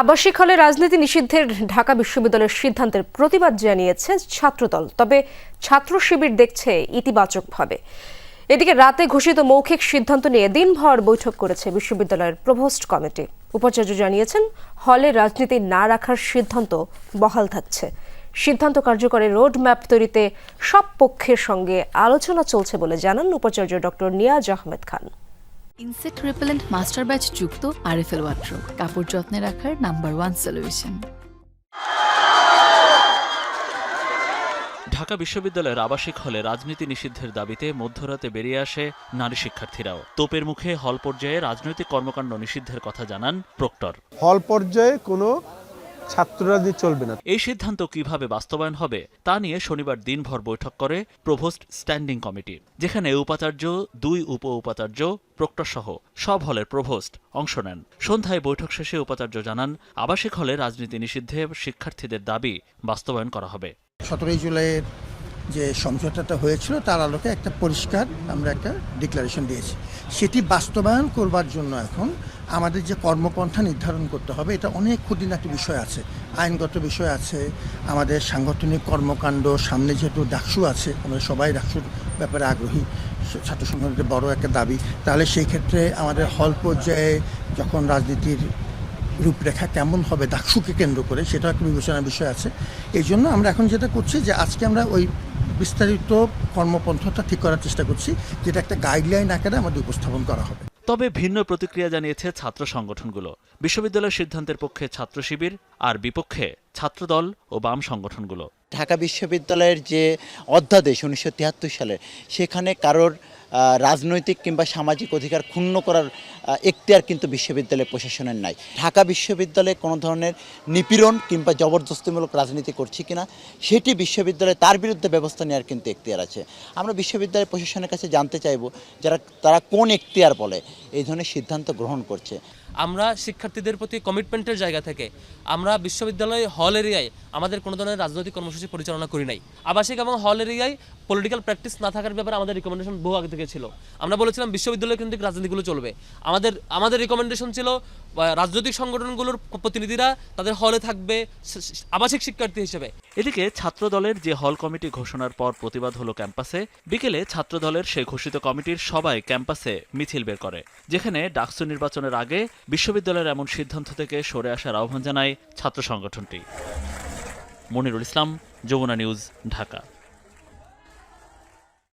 আবাসিক হলে রাজনীতি নিষিদ্ধের ঢাকা বিশ্ববিদ্যালয়ের সিদ্ধান্তের প্রতিবাদ জানিয়েছে ছাত্রদল, তবে ছাত্র শিবির দেখছে ইতিবাচকভাবে। এদিকে রাতে ঘোষিত মৌখিক সিদ্ধান্ত নিয়ে দিনভর বৈঠক করেছে বিশ্ববিদ্যালয়ের প্রভোস্ট কমিটি। উপাচার্য জানিয়েছেন, হলে রাজনীতি না রাখার সিদ্ধান্ত বহাল থাকছে। সিদ্ধান্ত কার্যকরের রোড ম্যাপ তৈরিতে সব পক্ষের সঙ্গে আলোচনা চলছে বলে জানান উপাচার্য doctor Niaz Ahmed Khan. Insect repellent master batch যুক্ত আরএফএল ওয়াট্রো কাপড় যত্নে রাখার নাম্বার ওয়ান সলিউশন। ঢাকা বিশ্ববিদ্যালয়ের আবাসিক হলে রাজনীতি নিষিদ্ধের দাবিতে মধ্যরাতে বেরিয়ে আসে নারী শিক্ষার্থীরাও। তোপের মুখে হল পর্যায়ে রাজনৈতিক কর্মকাণ্ড নিষিদ্ধের কথা জানান প্রক্টর। হল পর্যায়ে কোনো ছাত্ররাজনীতি চলবে না। এই সিদ্ধান্ত কীভাবে বাস্তবায়ন হবে তা নিয়ে শনিবার দিনভর বৈঠক করে প্রভোস্ট স্ট্যান্ডিং কমিটি যেখানে উপাচার্য দুই উপ উপাচার্য প্রক্টর সহ সব হলের প্রভোস্ট অংশ নেন। সন্ধ্যায় বৈঠক শেষে উপাচার্য জানান আবাসিক হলে রাজনীতি নিষিদ্ধে শিক্ষার্থীদের দাবি বাস্তবায়ন করা হবে। সতেরোই জুলাইয়ের যে সমঝোতাটা হয়েছিল তার আলোকে একটা পরিষ্কার আমরা একটা ডিক্লারেশন দিয়েছি। সেটি বাস্তবায়ন করবার জন্য এখন আমাদের যে কর্মপন্থা নির্ধারণ করতে হবে, এটা অনেক খুঁটিনাটি বিষয় আছে। আইনগত বিষয় আছে, আমাদের সাংগঠনিক কর্মকাণ্ড, সামনে যেহেতু ডাকসু আছে, আমরা সবাই ডাকসুর ব্যাপারে আগ্রহী ছাত্র সংগঠনের বড় একটা দাবি। তাহলে সেই ক্ষেত্রে আমাদের হল পর্যায়ে যখন রাজনীতির রূপরেখা কেমন হবে ডাকসুকে কেন্দ্র করে সেটা একটা বিবেচনার বিষয় আছে। এই জন্য আমরা এখন যেটা করছি যে আজকে আমরা ওই বিস্তারিত কর্মপন্থাটা ঠিক করার চেষ্টা করছি, যেটা একটা গাইডলাইন আকারে আমাদের উপস্থাপন করা হবে। তবে ভিন্ন প্রতিক্রিয়া জানিয়েছে ছাত্র সংগঠনগুলো। বিশ্ববিদ্যালয়ের সিদ্ধান্তের পক্ষে ছাত্র শিবির আর বিপক্ষে ছাত্রদল ও বাম সংগঠনগুলো। ঢাকা বিশ্ববিদ্যালয়ের যে অধ্যাদেশ উনিশশো তিয়াত্তর সালে, সেখানে কারোর রাজনৈতিক কিংবা সামাজিক অধিকার ক্ষুণ্ণ করার এখতিয়ার কিন্তু বিশ্ববিদ্যালয় প্রশাসনের নাই। ঢাকা বিশ্ববিদ্যালয়ে কোনো ধরনের নিপীড়ন কিংবা জবরদস্তিমূলক রাজনীতি করছে কিনা, সেটি বিশ্ববিদ্যালয়ে তার বিরুদ্ধে ব্যবস্থা নেওয়ার কিন্তু এখতিয়ার আছে। আমরা বিশ্ববিদ্যালয় প্রশাসনের কাছে জানতে চাইব, যারা, তারা কোন এখতিয়ার বলে, এই ধরনের সিদ্ধান্ত গ্রহণ করছে। আমরা শিক্ষার্থীদের প্রতি কমিটমেন্টের জায়গা থেকে, আমরা বিশ্ববিদ্যালয় হল এরিয়ায় আমাদের কোনো ধরনের রাজনৈতিক কর্মসূচি পরিচালনা করি নাই। আবাসিক এবং হল এরিয়ায় পলিটিক্যাল প্র্যাকটিস না থাকার ব্যাপারে আমাদের রিকমেন্ডেশন বহু আগে থেকে ছিল। আমরা বলেছিলাম বিশ্ববিদ্যালয় কেন্দ্রিক রাজনীতিগুলো চলবে। আমাদের আমাদের রিকমেন্ডেশন ছিল রাজনৈতিক সংগঠনগুলোর প্রতিনিধিরা তাদের হলে থাকবে আবাসিক শিক্ষার্থী হিসেবে। এদিকে ছাত্রদলের যে হল কমিটি ঘোষণার পর প্রতিবাদ হলো ক্যাম্পাসে, বিকেলে ছাত্রদলের সেই ঘোষিত কমিটির সবাই ক্যাম্পাসে মিছিল বের করে, যেখানে ডাকসু নির্বাচনের আগে বিশ্ববিদ্যালয়ের এমন সিদ্ধান্ত থেকে সরে আসার আহ্বান জানায় ছাত্র সংগঠনটি। মনিরুল ইসলাম, যমুনা নিউজ, ঢাকা।